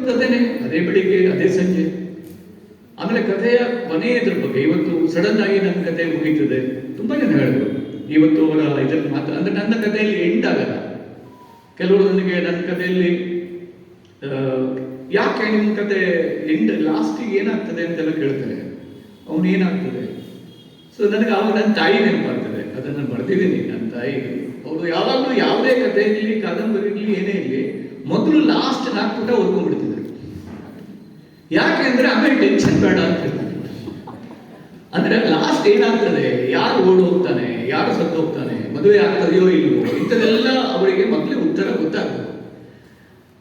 ಅದೇನೆ ಅದೇ ಬೆಳಿಗ್ಗೆ, ಅದೇ ಸಂಜೆ. ಆಮೇಲೆ ಕಥೆಯ ಕೊನೆಯದ್ರ ಬಗ್ಗೆ, ಇವತ್ತು ಸಡನ್ ಆಗಿ ನನ್ನ ಕಥೆ ಮುಗೀತದೆ. ತುಂಬಾ ಜನ ಹೇಳಿದ್ರು ಇವತ್ತು ಅವರ ಇದ್ರಲ್ಲಿ ಮಾತ್ರ. ಅಂದ್ರೆ ನನ್ನ ಕಥೆಯಲ್ಲಿ ಎಂಡ್ ಆಗಲ್ಲ ಕೆಲವರು ನನಗೆ ನನ್ನ ಕಥೆಯಲ್ಲಿ ಯಾಕೆ ನಿಮ್ಮ ಕತೆ ಎಂಡ್ ಲಾಸ್ಟಿಗೆ ಏನಾಗ್ತದೆ ಅಂತೆಲ್ಲ ಕೇಳ್ತಾರೆ. ಅವನು ಏನಾಗ್ತದೆ? ಸೊ ನನಗೆ ಅವಾಗ ನನ್ನ ತಾಯಿ ನೆನಪಾಗ್ತದೆ. ಅದನ್ನು ಬರೆದಿದ್ದೀನಿ ನನ್ನ ತಾಯಿ, ಅವರು ಯಾವಾಗಲೂ ಯಾವುದೇ ಕಥೆ ಕಾದಂಬರಿ ಇರಲಿ ಏನೇ ಇರಲಿ ಮೊದಲು ಲಾಸ್ಟ್ ನಾಲ್ಕು ಪುಟ ಓದ್ಕೊಂಡ್ಬಿಡ್ತಿದ್ರು ಯಾಕೆ ಅಂದ್ರೆ ಆಮೇಲೆ ಟೆನ್ಷನ್ ಬೇಡ ಅಂತ ಹೇಳ್ತಾರೆ ಅಂದ್ರೆ ಲಾಸ್ಟ್ ಏನಾಗ್ತದೆ? ಯಾರು ಓಡ್ ಹೋಗ್ತಾನೆ ಯಾರು ಸತ್ತು ಹೋಗ್ತಾನೆ ಮದುವೆ ಆಗ್ತದೆಯೋ ಇಲ್ವೋ? ಇಂಥದೆಲ್ಲ ಅವರಿಗೆ ಮೊದಲೇ ಉತ್ತರ ಗೊತ್ತಾಗ್ತದೆ.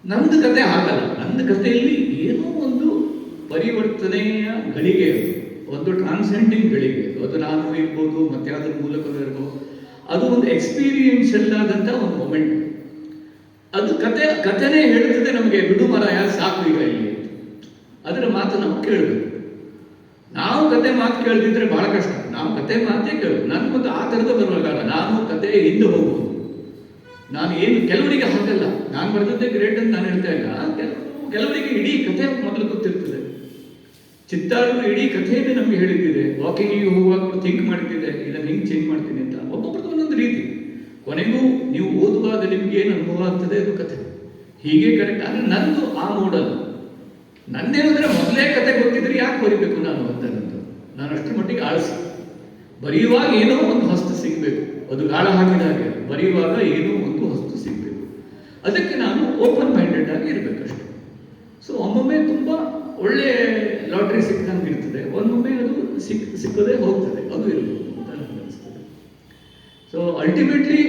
ನಮ್ದು ಕತೆ ಆಗಲ್ಲ ನಂದು ಕಥೆಯಲ್ಲಿ ಏನೋ ಒಂದು ಪರಿವರ್ತನೆಯ ಗಳಿಗೆ. ಒಂದು ಟ್ರಾನ್ಸೆಂಡಿಂಗ್ ಗಳಿಗೆ ಅದು. ನಾನು ಇರ್ಬೋದು ಮತ್ತೆ ಅದ್ರ ಮೂಲಕ ಅದು ಒಂದು ಎಕ್ಸ್ಪೀರಿಯನ್ಸ್ ಅಲ್ಲಾದಂತ ಒಂದು ಮೊಮೆಂಟ್ ಅದು ಕತೆ ಕಥೆನೇ ಹೇಳ್ತದೆ ನಮಗೆ ಬಿಡು ಯಾರು ಸಾಕು ಈಗ ಇಲ್ಲಿ? ಅದರ ಮಾತು ನಾವು ಕೇಳಬೇಕು. ನಾವು ಕತೆ ಮಾತು ಕೇಳದಿದ್ರೆ ಬಹಳ ಕಷ್ಟ. ನಾವು ಕತೆ ಮಾತೇ ಕೇಳೋದು ನನಗೊಂದು ಆ ಥರದ ಬರುವಾಗ ನಾನು ಕತೆ ಹಿಂದೆ ಹೋಗುವುದು. ನಾನು ಏನು ಕೆಲವರಿಗೆ ಹಾಕಲ್ಲ ನಾನು ಬರೆದದ್ದೇ ಗ್ರೇಟ್ ಅಂತ ನಾನು ಹೇಳ್ತಾ ಇಲ್ಲ. ಕೆಲವು, ಕೆಲವರಿಗೆ ಇಡೀ ಕಥೆ ಮೊದಲು ಗೊತ್ತಿರ್ತದೆ. ಚಿತ್ತಾರು ಇಡೀ ಕಥೆಯನ್ನು ನಮಗೆ ಹೇಳಿದ್ದಿದೆ. ವಾಕಿಂಗಿಗೆ ಹೋಗುವಾಗ ಥಿಂಕ್ ಮಾಡ್ತಿದ್ದೆ. ಇದನ್ನು ಹಿಂಗೆ ಚೇಂಜ್ ಮಾಡ್ತೀನಿ ಅಂತ. ಕೊನೆಗೂ ನೀವು ಓದುವಾಗ ನಿಮ್ಗೆ ಏನು ಅನುಭವ ಆಗ್ತದೆ ಅದು ಕಥೆ. ಹೀಗೆ ಕರೆಕ್ಟ್ ಅಂದ್ರೆ ನಂದು ಆ ಮೋಡಲ್ ನಂದೇನಂದ್ರೆ ಮೊದಲೇ ಕತೆ ಗೊತ್ತಿದ್ರೆ ಯಾಕೆ ಬರಿಬೇಕು ನಾನು ಅಂತ ನಂದು ನಾನು ಅಷ್ಟರ ಮಟ್ಟಿಗೆ ಆಳಿಸಿ. ಬರೆಯುವಾಗ ಏನೋ ಒಂದು ಹಸ್ತು ಸಿಗಬೇಕು. ಅದು ಗಾಳ ಹಾಕಿದ ಹಾಗೆ. ಬರೆಯುವಾಗ ಏನೋ ಒಂದು ಹಸ್ತು ಸಿಗಬೇಕು. ಅದಕ್ಕೆ ನಾನು ಓಪನ್ ಮೈಂಡೆಡ್ ಆಗಿ ಇರಬೇಕಷ್ಟೆ ಸೊ ಒಮ್ಮೊಮ್ಮೆ ತುಂಬ ಒಳ್ಳೆ ಲಾಟ್ರಿ ಸಿಕ್ಕಂಗೆ ಇರ್ತದೆ. ಒಮ್ಮೊಮ್ಮೆ ಅದು ಸಿಕ್, ಸಿಕ್ಕದೆ ಹೋಗ್ತದೆ. ಅದು ಇರಬೇಕು ಅಂತ ನನಗೆ ಅನಿಸ್ತದೆ ಸೊ ಅಲ್ಟಿಮೇಟ್ಲಿ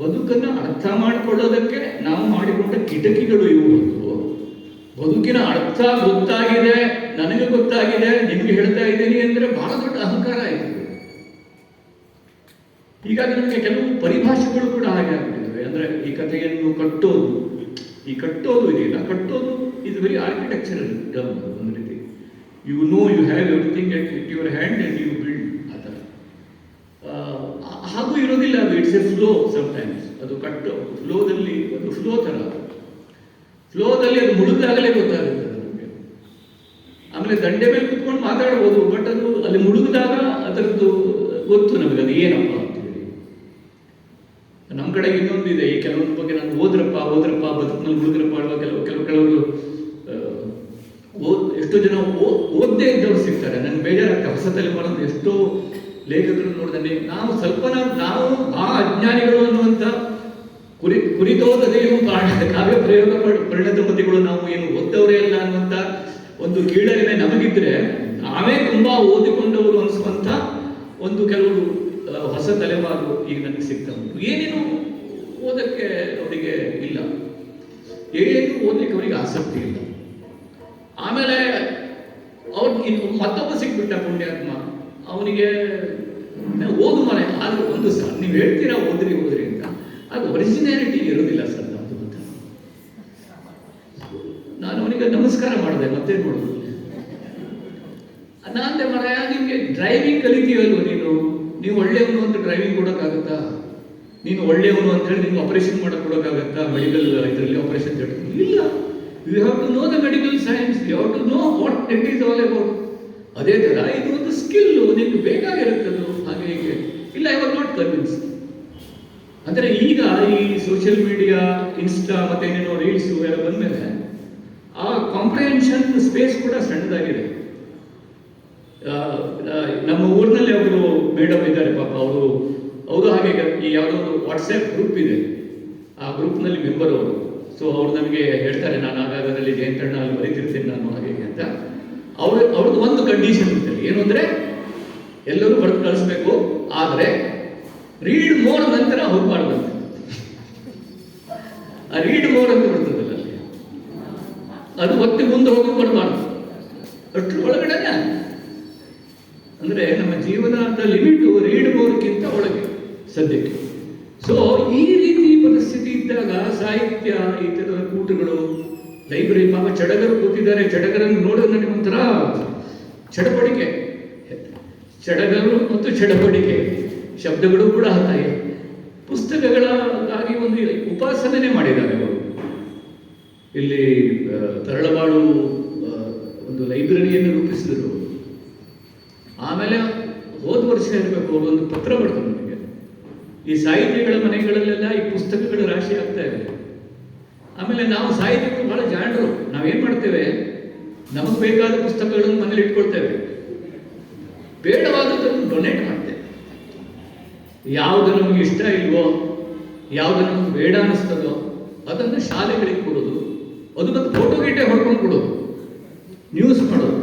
ಬದುಕನ್ನು ಅರ್ಥ ಮಾಡಿಕೊಳ್ಳೋದಕ್ಕೆ ನಾವು ಮಾಡಿಕೊಂಡ ಕಿಟಕಿಗಳು ಇವು ಬದುಕಿನ ಅರ್ಥ ಗೊತ್ತಾಗಿದೆ, ನನಗೆ ಗೊತ್ತಾಗಿದೆ, ನಿಮ್ಗೆ ಹೇಳ್ತಾ ಇದ್ದೀನಿ ಅಂದ್ರೆ ಬಹಳ ದೊಡ್ಡ ಅಹಂಕಾರ ಆಯಿತು. ಹೀಗಾಗಿ ನಮಗೆ ಕೆಲವು ಪರಿಭಾಷೆಗಳು ಕೂಡ ಹಾಗೆ ಆಗ್ಬಿಟ್ಟಿದ್ವಿ ಅಂದ್ರೆ ಈ ಕಥೆಯನ್ನು ಕಟ್ಟೋದು, ಈ ಕಟ್ಟೋದು ಇದೆಯಲ್ಲ, ಕಟ್ಟೋದು ಇದು ವೆರಿ ಆರ್ಕಿಟೆಕ್ಚರಲ್ ಟರ್ಮ್ ಒಂದು ರೀತಿ. You know you have everything at your hand you ಹಾಗೂ ಇರೋದಿಲ್ಲ ಅದು. ಇಟ್ಸ್ ಎ ಫ್ಲೋ ಸಮ್ಟೈಮ್ಸ್ ಅದು ಕಟ್ಟು. ಫ್ಲೋದಲ್ಲಿ ಒಂದು ಫ್ಲೋ ಥರ ಫ್ಲೋದಲ್ಲಿ ಅದು ಮುಳುಗಾಗಲೇ ಗೊತ್ತಾಗುತ್ತೆ ಆಮೇಲೆ ದಂಡೆ ಮೇಲೆ ಕುತ್ಕೊಂಡು ಮಾತಾಡ್ಬೋದು ಬಟ್ ಅದು ಅಲ್ಲಿ ಮುಳುಗಿದಾಗ ಅದರದ್ದು ಗೊತ್ತು ನಮಗೆ. ಅದು ಏನಪ್ಪ ಅಂತ ಹೇಳಿ. ನಮ್ಮ ಕಡೆ ಇನ್ನೊಂದು ಇದೆ. ಈ ಕೆಲವೊಂದು ಬಗ್ಗೆ ನಾನು ಓದ್ರಪ್ಪ ಓದ್ರಪ್ಪ ಬದುಕಿನಲ್ಲಿ ಮುಳುಗ್ರಪ್ಪ ಅಲ್ವಾ? ಕೆಲವು ಕೆಲವು ಕೆಲವರು ಎಷ್ಟೋ ಜನ ಓದ್ದೇ ಇದ್ದವ್ರು ಸಿಗ್ತಾರೆ. ನನ್ಗೆ ಬೇಜಾರಾಗ್ತದೆ ಹೊಸ ಬರೋದು ಎಷ್ಟೋ ಲೇಖಕರು ನೋಡಿದ್ರೆ ನಾವು ಸ್ವಲ್ಪ ನಾವು ಆ ಅಜ್ಞಾನಿಗಳು ಅನ್ನುವಂಥ ಕುರಿ ಕಾರಣ ಕಾವ್ಯ ಪ್ರಯೋಗ ಪರಿಣತಪತಿಗಳು ನಾವು ಏನು ಓದ್ದವರೇ ಅಲ್ಲ ಅನ್ನುವಂಥ ಒಂದು ಕೀಳರಿಮೆ ನಮಗಿದ್ರೆ ನಾವೇ ತುಂಬಾ ಓದಿಕೊಂಡವರು ಅನಿಸುವಂತ ಒಂದು ಕೆಲವರು ಹೊಸ ತಲೆಮಾರು ಈಗ ನನಗೆ ಸಿಗ್ತಾ ಏನೇನು ಓದಕ್ಕೆ ಅವರಿಗೆ ಇಲ್ಲ. ಏನು ಓದಲಿಕ್ಕೆ ಅವರಿಗೆ ಆಸಕ್ತಿ ಇಲ್ಲ. ಆಮೇಲೆ ಅವ್ರು ಮತ್ತೊಬ್ಬ ಸಿಕ್ಬಿಟ್ಟ ಪುಣ್ಯಾತ್ಮ. ಅವನಿಗೆ ಓದು ಮನೆ, ಆದ್ರೆ ಒಂದು ಸರ್, ನೀವು ಹೇಳ್ತೀರಾ ಓದ್ರಿ ಓದ್ರಿ ಅಂತ? ಅದು ಒರಿಜಿನಾಲಿಟಿ ಇರೋದಿಲ್ಲ ಸರ್ ನಮ್ದು ನಾನು ಅವನಿಗೆ ನಮಸ್ಕಾರ ಮಾಡಿದೆ, ಮತ್ತೇನು ಮಾಡೋದು? ನಾನಂದೆ ಮರ, ನಿಮಗೆ ಡ್ರೈವಿಂಗ್ ಕಲಿತೀವಲ್ವ ನೀನು? ನೀವು ಒಳ್ಳೆಯವನು ಅಂತ ಡ್ರೈವಿಂಗ್ ಕೊಡೋಕ್ಕಾಗತ್ತಾ? ನೀನು ಒಳ್ಳೆಯವನು ಅಂತ ಹೇಳಿ ನಿಮ್ಗೆ ಆಪರೇಷನ್ ಮಾಡಕ್ ಕೊಡೋಕ್ಕಾಗತ್ತಾ? ಮೆಡಿಕಲ್ ಇದರಲ್ಲಿ ಆಪರೇಷನ್ ಇಲ್ಲ. You have to know the medical science you have to know what it is all about ಅದೇ ಥರ ಇದು ಒಂದು ಸ್ಕಿಲ್ ನಿಮ್ಗೆ ಬೇಕಾಗಿರುತ್ತೆ ಅದು ಹಾಗೆ ಹೀಗೆ ಇಲ್ಲ ಐ ವಾಸ್ ನಾಟ್ ಕನ್ವಿನ್ಸ್ ಅಂದರೆ ಈಗ ಈ ಸೋಷಿಯಲ್ ಮೀಡಿಯಾ ಇನ್ಸ್ಟಾ ಮತ್ತೆ ಏನೇನೋ ರೀಲ್ಸ್ ಎಲ್ಲ ಬಂದ್ಮೇಲೆ ಆ ಕಾಂಪ್ರಿಹೆನ್ಷನ್ ಸ್ಪೇಸ್ ಕೂಡ ಸಣ್ಣದಾಗಿದೆ. ನಮ್ಮ ಊರಿನಲ್ಲಿ ಅವರು ಮೇಡಮ್ ಇದ್ದಾರೆ ಪಾಪ, ಅವರು ಅವರು ಹಾಗೆ ಈ ಯಾವುದೋ ವಾಟ್ಸ್ಆ್ಯಪ್ ಗ್ರೂಪ್ ಇದೆ. ಆ ಗ್ರೂಪ್ನಲ್ಲಿ ಮೆಂಬರ್ ಅವರು. ಸೊ ಅವ್ರು ನಮಗೆ ಹೇಳ್ತಾರೆ, ನಾನು ಆಗಾಗ ಅದರಲ್ಲಿ ಜಯಂತಣ್ಣ ಅಲ್ಲಿ ಬರೀತಿರ್ತೀನಿ ನಾನು ಹಾಗೆ ಅಂತ. ಅವ್ರ, ಅವ್ರದ್ದು ಒಂದು ಕಂಡೀಷನ್ ಇರ್ತದೆ ಏನು ಅಂದರೆ, ಎಲ್ಲರೂ ಬರೆದು ಕಳಿಸ್ಬೇಕು, ಆದರೆ ರೀಡ್ ಮೋರ್ ನಂತರ ಹೋಗ್ಬಾರ್ದಂತೆ ಆ ರೀಡ್ ಮೋರ್ ಅಂತ ಬರ್ತದಲ್ಲ ಅಲ್ಲಿ. ಅದು ಮತ್ತೆ ಮುಂದೆ ಹೋಗಿ ಕೊಡಬಾರ್ದು ಅಷ್ಟು ಒಳಗಡೆ ಅಂದ್ರೆ ನಮ್ಮ ಜೀವನದ ಲಿಮಿಟ್ ರೀಡ್ ಮೋರ್ಗಿಂತ ಒಳಗೆ ಸದ್ಯಕ್ಕೆ. ಸೊ ಈ ರೀತಿ ಪರಿಸ್ಥಿತಿ ಇದ್ದಾಗ ಸಾಹಿತ್ಯ ಈ ಥರದ ಕೂಟಗಳು, ಲೈಬ್ರರಿ, ಪಾಪ ಚಡಗರು ಕೂತಿದ್ದಾರೆ. ಚಡಗರನ್ನು ನೋಡಿದ್ರೆ ನನಗೆ ಒಂಥರ ಚಡಪಡಿಕೆ. ಚಡಗರು ಮತ್ತು ಚಡಪಡಿಕೆ. ಶಬ್ದಗಳು ಕೂಡ ಹಾಗೆ ಪುಸ್ತಕಗಳಾಗಿ ಒಂದು ಉಪಾಸನೆ ಮಾಡಿದ್ದಾರೆ ಅವರು. ಇಲ್ಲಿ ತರಳಬಾಳು ಒಂದು ಲೈಬ್ರರಿಯನ್ನು ರೂಪಿಸಿದರು. ಆಮೇಲೆ ಹೋದ ವರ್ಷ ಇರಬೇಕು ಅವರು ಒಂದು ಪತ್ರ ಬರ್ತದೆ ನನಗೆ ಈ ಸಾಹಿತಿಗಳ ಮನೆಗಳಲ್ಲೆಲ್ಲ ಈ ಪುಸ್ತಕಗಳ ರಾಶಿ ಆಗ್ತಾ ಇದೆ. ಆಮೇಲೆ ನಾವು ಸಾಹಿತಿಗಳು ಬಹಳ ಜಾಣರು. ನಾವೇನ್ ಮಾಡ್ತೇವೆ? ನಮಗೆ ಬೇಕಾದ ಪುಸ್ತಕಗಳನ್ನು ಮನೇಲಿ ಇಟ್ಕೊಳ್ತೇವೆ. ಬೇಡವಾದದನ್ನು ಡೊನೇಟ್ ಮಾಡ್ತೇವೆ. ಯಾವುದು ನಮಗೆ ಇಷ್ಟ ಇಲ್ವೋ ಯಾವುದು ನಮ್ಗೆ ಬೇಡ ಅನ್ನಿಸ್ತದೋ ಅದನ್ನು ಶಾಲೆಗಳಿಗೆ ಕೊಡೋದು, ಅದು ಮತ್ತೆ ಫೋಟೋ ಗೀಟೆ ಹೊಡ್ಕೊಂಡು ಕೊಡೋದು ನ್ಯೂಸ್ ಮಾಡೋದು.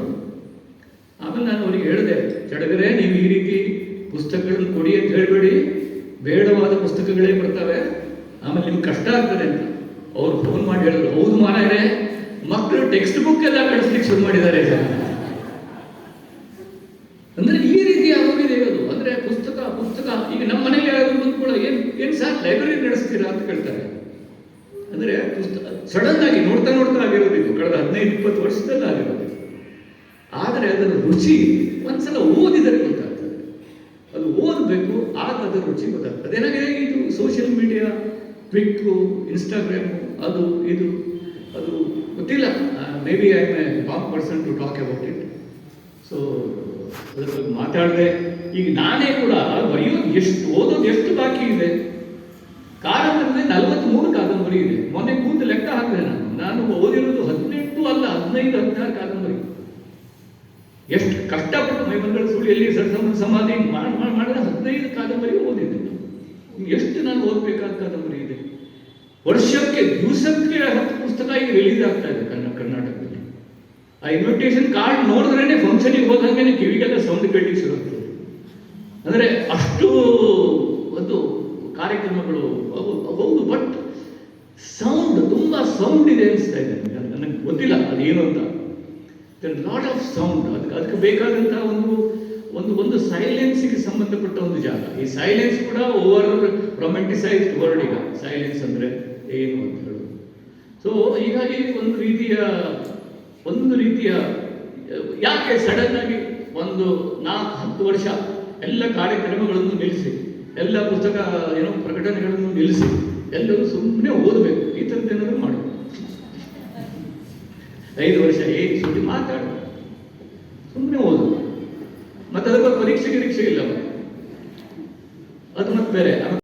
ಆಮೇಲೆ ನಾನು ಅವರಿಗೆ ಹೇಳಿದೆ ಚಡಗರೆ ನೀವು ಈ ರೀತಿ ಪುಸ್ತಕಗಳನ್ನು ಕೊಡಿ ಅಂತ ಹೇಳಬೇಡಿ. ಬೇಡವಾದ ಪುಸ್ತಕಗಳೇ ಬರ್ತವೆ. ಆಮೇಲೆ ನಿಮ್ಗೆ ಕಷ್ಟ ಆಗ್ತದೆ ಅಂತ. ಅವ್ರು ಫೋನ್ ಮಾಡಿ ಹೇಳಿದ್ರು, ಹೌದು ಮಾರಾಯರೆ ಮಕ್ಕಳು ಟೆಕ್ಸ್ಟ್ ಬುಕ್ ಎಲ್ಲ ಕಳಿಸ್ಲಿಕ್ಕೆ ಶುರು ಮಾಡಿದ್ದಾರೆ ಸರ್ ಅಂದ್ರೆ ಈ ರೀತಿ ಆಗೋಗಿದೆ ಅದು ಅಂದ್ರೆ ಪುಸ್ತಕ ಪುಸ್ತಕ ಈಗ ನಮ್ಮ ಮನೇಲಿ ಯಾರಾದ್ರೂ ಬಂದು ಕೂಡ ಏನ್ ಏನ್ ಸರ್ ಲೈಬ್ರರಿ ನಡೆಸ್ತೀರಾ ಅಂತ ಕೇಳ್ತಾರೆ ಅಂದ್ರೆ ಪುಸ್ತಕ ಸಡನ್ ಆಗಿ ನೋಡ್ತಾ ನೋಡ್ತಾ ಆಗಿರೋದು ಇದು ಕಳೆದ ಹದಿನೈದು, ಇಪ್ಪತ್ತು ವರ್ಷದಲ್ಲಿ ಆಗಿರಬೇಕು. ಆದರೆ ಅದರ ರುಚಿ ಒಂದ್ಸಲ ಓದಿದರೆ ಗೊತ್ತಾಗ್ತದೆ. ಅದು ಓದಬೇಕು, ಆಗ ಅದರ ರುಚಿ ಗೊತ್ತಾಗ್ತದೆ. ಅದೇನಾಗಿದೆ ಇದು ಸೋಷಿಯಲ್ ಮೀಡಿಯಾ ಟ್ವಿಟ್ಟು ಇನ್ಸ್ಟಾಗ್ರಾಮು ಅದು, ಇದು, ಅದು ಗೊತ್ತಿಲ್ಲ. Maybe I a top person to talk about it so ಅದ್ರ ಬಗ್ಗೆ ಮಾತಾಡಿದೆ, ಈಗ ನಾನೇ ಕೂಡ ಬರೆಯೋದು ಎಷ್ಟು, ಓದೋದು ಎಷ್ಟು ಬಾಕಿ ಇದೆ? ಕಾದಂಬರಿ ನಲವತ್ಮೂರು ಕಾದಂಬರಿ ಇದೆ. ಮೊನ್ನೆ ಕೂತು ಲೆಕ್ಕ ಹಾಕಿದೆ ನಾನು ನಾನು ಓದಿರೋದು ಹದಿನೆಂಟು ಅಲ್ಲ ಹದಿನೈದು ಹದಿನಾರು ಕಾದಂಬರಿ. ಎಷ್ಟು ಕಷ್ಟಪಟ್ಟು ಮೈಮಂಗಳ ಸುಳಿಯಲ್ಲಿ ಸಣ್ಣ ಸಮಾಧಿ ಮಾಡಿ ಮಾಡಿ, ಮಾಡಿದ ಹದಿನೈದು ಕಾದಂಬರಿ ಓದಿದೆ ಇನ್ನು ಎಷ್ಟು ನಾನು ಓದಬೇಕಾದ ಕಾದಂಬರಿ ಇದೆ? ವರ್ಷಕ್ಕೆ ದಿವಸಕ್ಕೆ ಹತ್ತು ಪುಸ್ತಕ ಈಗ ರಿಲೀಸ್ ಆಗ್ತಾ ಇದೆ ಕನ್ನಡ ಕರ್ನಾಟಕದಲ್ಲಿ. ಆ ಇನ್ವಿಟೇಷನ್ ಕಾರ್ಡ್ ನೋಡಿದ್ರೇನೆ ಫಂಕ್ಷನಿಗೆ ಹೋದಂಗೆ ಕಿವಿಗೆಲ್ಲ ಸೌಂಡ್ ಕಟ್ಟಿ ಆಗ್ತದೆ. ಅಂದರೆ ಅಷ್ಟು ಒಂದು ಕಾರ್ಯಕ್ರಮಗಳು ಹೌದು ಬಟ್ ಸೌಂಡ್ ಇದೆ ಅನಿಸ್ತಾ ಇದೆ. ನನಗೆ ಗೊತ್ತಿಲ್ಲ ಅದೇನು ಅಂತ. ಲಾಟ್ ಆಫ್ ಸೌಂಡ್ ಅದಕ್ಕೆ ಅದಕ್ಕೆ ಬೇಕಾದಂತಹ ಒಂದು ಒಂದು ಒಂದು ಸೈಲೆನ್ಸ್ಗೆ ಸಂಬಂಧಪಟ್ಟ ಒಂದು ಜಾಗ. ಈ ಸೈಲೆನ್ಸ್ ಕೂಡ ಓವರ್ ರೊಮ್ಯಾಂಟಿಸೈಸ್ಡ್ ವರ್ಡ್ ಈಗ. ಸೈಲೆನ್ಸ್ ಅಂದರೆ ಏನು ಅಂತ ಹೇಳೋದು ಸೊ ಹೀಗಾಗಿ ಒಂದು ರೀತಿಯ ಒಂದು ರೀತಿಯ, ಯಾಕೆ ಸಡನ್ ಆಗಿ ಒಂದು ನಾಲ್ಕು, ಹತ್ತು ವರ್ಷ ಎಲ್ಲ ಕಾರ್ಯಕ್ರಮಗಳನ್ನು ನಿಲ್ಲಿಸಿ, ಎಲ್ಲ ಪುಸ್ತಕ, ಏನೋ ಪ್ರಕಟಣೆಗಳನ್ನು ನಿಲ್ಲಿಸಿ, ಎಲ್ಲರೂ ಸುಮ್ಮನೆ ಓದಬೇಕು. ಈ ಥರದ್ದೇನಾದರೂ ಮಾಡಬೇಕು ಐದು ವರ್ಷ ಏನು ಸುದ್ದಿ ಮಾತಾಡು ಸುಮ್ಮನೆ ಓದು. ಮತ್ತೆ ಅದಕ್ಕೊಂದು ಪರೀಕ್ಷೆ ಗಿರೀಕ್ಷೆ ಇಲ್ಲ ಅದು ಮತ್ತೆ ಬೇರೆ.